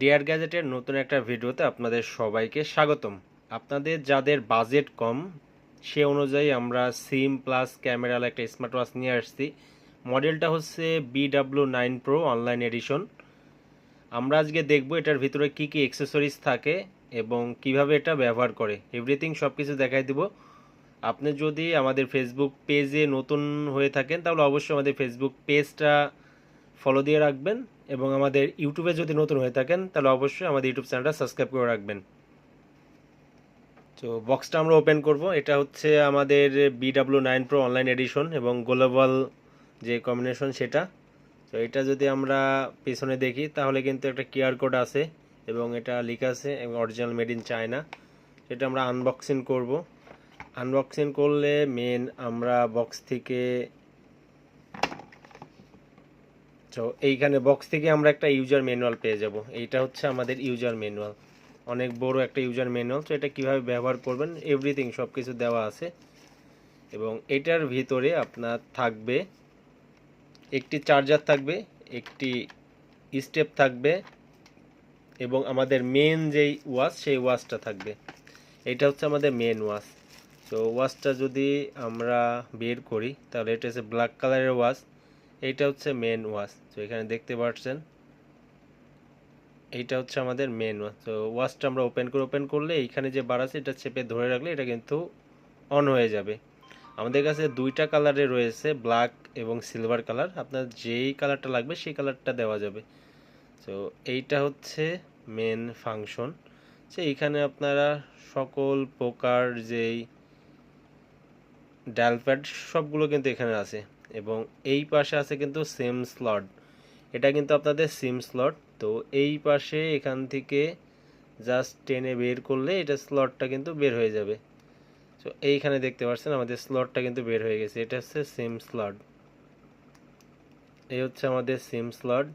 Deer গ্যাজেটের নতুন একটা ভিডিওতে আপনাদের সবাইকে স্বাগতম। আপনাদের যাদের বাজেট কম, সে অনুযায়ী আমরা সিম প্লাস ক্যামেরাল একটা স্মার্ট ওয়াচ নিয়ে আসছি। মডেলটা হচ্ছে BW nine pro online edition আমরা আজকে দেখব এটার ভিতরে কি কি অ্যাক্সেসরিজ থাকে এবং কীভাবে এটা ব্যবহার করে। এভরিথিং সব কিছু দেখাই দিব। আপনি যদি আমাদের ফেসবুক পেজে নতুন হয়ে থাকেন, তাহলে অবশ্যই আমাদের ফেসবুক পেজটা ফলো দিয়ে রাখবেন। এবং আমাদের ইউটিউবে যদি নতুন হয়ে থাকেন, তাহলে অবশ্যই আমাদের ইউটিউব চ্যানেলটা সাবস্ক্রাইব করে রাখবেন। তো বক্সটা আমরা ওপেন করব। এটা হচ্ছে আমাদের BW nine pro online edition এবং গ্লোবাল যে কম্বিনেশন সেটা। তো এটা যদি আমরা পিছনে দেখি, তাহলে কিন্তু একটা কিউআর কোড আছে এবং এটা লেখা আছে এবং অরিজিনাল মেড ইন চায়না সেটা আমরা আনবক্সিং করব। আনবক্সিং করলে মেন আমরা বক্স থেকে তো এইখানে বক্স থেকে আমরা একটা ইউজার ম্যানুয়াল পেয়ে যাব। এইটা হচ্ছে আমাদের ইউজার ম্যানুয়াল অনেক বড় একটা ইউজার ম্যানুয়াল তো এটা কীভাবে ব্যবহার করবেন এভরিথিং সব কিছু দেওয়া আছে। এবং এটার ভিতরে আপনার থাকবে, একটি চার্জার থাকবে, একটি স্টেপ থাকবে, এবং আমাদের মেন যেই ওয়াচ সেই ওয়াচটা থাকবে। এটা হচ্ছে আমাদের মেন ওয়াশ তো ওয়াচটা যদি আমরা বের করি, তাহলে এটা হচ্ছে ব্ল্যাক কালারের ওয়াচ এইটা হচ্ছে মেন ওয়াচ তো এখানে দেখতে পাচ্ছেন। এইটা হচ্ছে আমাদের মেন ওয়াচ তো ওয়াচটা আমরা ওপেন করে ওপেন করলে এইখানে যে বার আছে এটা চেপে ধরে রাখলে এটা কিন্তু অন হয়ে যাবে। আমাদের কাছে দুইটা কালারে রয়েছে ব্ল্যাক এবং সিলভার কালার আপনার যেই কালারটা লাগবে সেই কালারটা দেওয়া যাবে। তো এইটা হচ্ছে মেন ফাংশন সে এইখানে আপনারা সকল প্রকার যেই ডাল প্যাড সবগুলো কিন্তু এখানে আছে। এবং এই পাশে আছে কিন্তু সিম স্লট এটা কিন্তু আপনাদের সিম স্লট তো এই পাশে এখান থেকে জাস্ট টেনে বের করলে এটা স্লটটা কিন্তু বের হয়ে যাবে। তো এইখানে দেখতে পাচ্ছেন আমাদের স্লটটা কিন্তু বের হয়ে গেছে। এটা হচ্ছে সিম স্লট এই হচ্ছে আমাদের সিম স্লট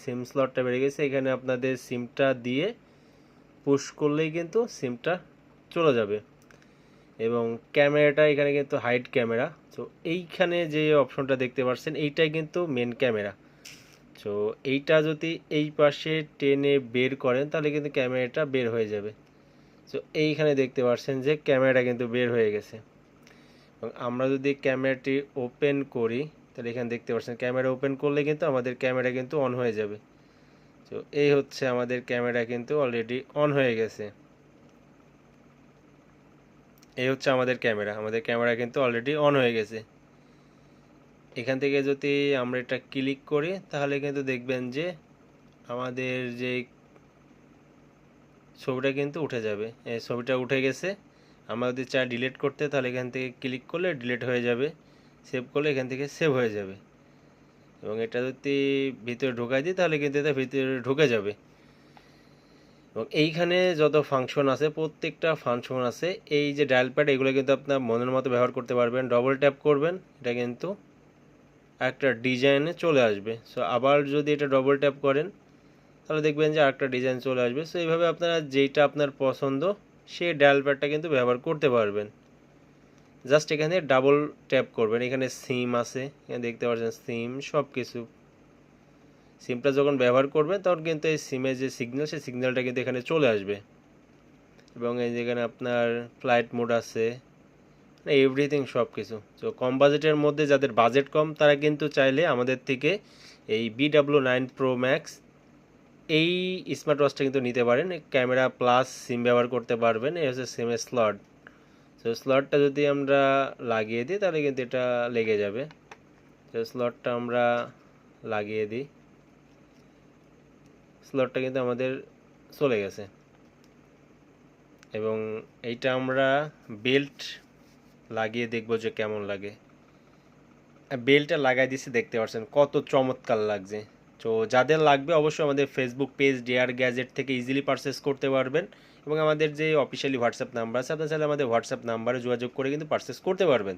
সিম স্লটটা বেড়ে গেছে। এখানে আপনাদের সিমটা দিয়ে পুশ করলেই কিন্তু সিমটা চলে যাবে। এবং ক্যামেরাটা এখানে কিন্তু হাইট ক্যামেরা তো এইখানে যে অপশনটা দেখতে পাচ্ছেন এইটাই কিন্তু মেন ক্যামেরা তো এইটা যদি এই পাশে টেনে বের করেন, তাহলে কিন্তু ক্যামেরাটা বের হয়ে যাবে। তো এইখানে দেখতে পাচ্ছেন যে ক্যামেরাটা কিন্তু বের হয়ে গেছে। এবং আমরা যদি ক্যামেরাটি ওপেন করি, তাহলে এখানে দেখতে পাচ্ছেন ক্যামেরা ওপেন করলে কিন্তু আমাদের ক্যামেরা কিন্তু অন হয়ে যাবে। তো এই হচ্ছে আমাদের ক্যামেরা কিন্তু অলরেডি অন হয়ে গেছে। এই হচ্ছে আমাদের ক্যামেরা। আমাদের ক্যামেরা কিন্তু অলরেডি অন হয়ে গেছে। এখান থেকে যদি আমরা এটা ক্লিক করি, তাহলে কিন্তু দেখবেন যে আমাদের যে ছবিটা কিন্তু উঠে যাবে। এই ছবিটা উঠে গেছে। আমরা যদি চাই ডিলিট করতে, তাহলে এখান থেকে ক্লিক করলে ডিলিট হয়ে যাবে। সেভ করলে এখান থেকে সেভ হয়ে যাবে। এবং এটা যদি ভিতরে ঢোকাই দিই, তাহলে কিন্তু এটা ভিতরে ঢুকে যাবে। এবং এইখানে যত ফাংশন আছে, প্রত্যেকটা ফাংশন আছে, এই যে ডায়াল প্যাড এগুলো কিন্তু আপনার মনের মতো ব্যবহার করতে পারবেন। ডবল ট্যাপ করবেন, এটা কিন্তু একটা ডিজাইনে চলে আসবে। সো আবার যদি এটা ডবল ট্যাপ করেন, তাহলে দেখবেন যে আরেকটা ডিজাইন চলে আসবে। সো এইভাবে আপনারা যেইটা আপনার পছন্দ, সেই ডায়াল প্যাডটা কিন্তু ব্যবহার করতে পারবেন। জাস্ট এখানে ডাবল ট্যাপ করবেন। এখানে সিম আছে, এখানে দেখতে পাচ্ছেন সিম সব কিছু সিমটা যখন ব্যবহার করবেন তখন কিন্তু এই সিমের যে সিগন্যাল সেই সিগন্যালটা কিন্তু এখানে চলে আসবে। এবং এই যেখানে আপনার ফ্লাইট মোড আছে এভরিথিং সব কিছু তো কম বাজেটের মধ্যে যাদের বাজেট কম, তারা কিন্তু চাইলে আমাদের থেকে এই বিডাব্লিউ নাইন প্রো ম্যাক্স এই স্মার্ট ওয়াচটা কিন্তু নিতে পারেন। ক্যামেরা প্লাস সিম ব্যবহার করতে পারবেন। এই হচ্ছে সিমের স্লট তো স্লটটা যদি আমরা লাগিয়ে দিই, তাহলে কিন্তু এটা লেগে যাবে। তো স্লটটা আমরা লাগিয়ে দিই। স্লটটা কিন্তু আমাদের চলে গেছে। এবং এইটা আমরা বেল্ট লাগিয়ে দেখব যে কেমন লাগে। বেল্টটা লাগাই দিছি দেখতে পাচ্ছেন কত চমৎকার লাগছে। তো যাদের লাগবে অবশ্যই আমাদের ফেসবুক পেজ ডিয়ার গ্যাজেট থেকে ইজিলি পারচেস করতে পারবেন। এবং আমাদের যে অফিসিয়ালি হোয়াটসঅ্যাপ নাম্বার আছে, আপনার চাইলে আমাদের হোয়াটসঅ্যাপ নাম্বারে যোগাযোগ করে কিন্তু পারচেস করতে পারবেন।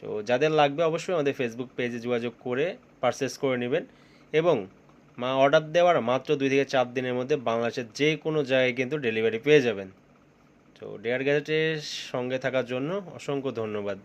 তো যাদের লাগবে অবশ্যই আমাদের ফেসবুক পেজে যোগাযোগ করে পারচেস করে নেবেন। এবং মা অর্ডার দেওয়ার মাত্র দুই থেকে চার দিনের মধ্যে বাংলাদেশের যে কোনো জায়গায় কিন্তু ডেলিভারি পেয়ে যাবেন। তো ডেয়ার গ্যাজেটের সঙ্গে থাকার জন্য অসংখ্য ধন্যবাদ।